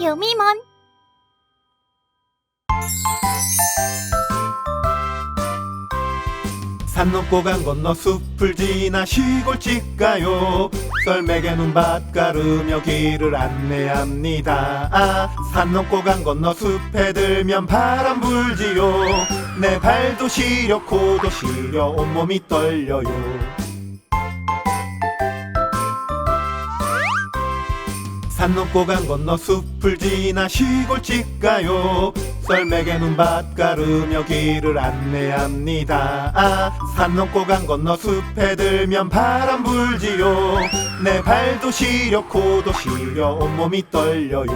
유미몬. 산 넘고 강 건너 숲을 지나 시골집 가요. 썰매개 눈밭 가르며 길을 안내합니다. 아, 산 넘고 강 건너 숲에 들면 바람 불지요. 내 발도 시려 코도 시려 온몸이 떨려요 산 넘고 강 건너 숲을 지나 시골집 가요. 썰매개 눈밭 가르며 길을 안내합니다. 아, 산 넘고 강 건너 숲에 들면 바람 불지요. 내 발도 시려 코도 시려 온몸이 떨려요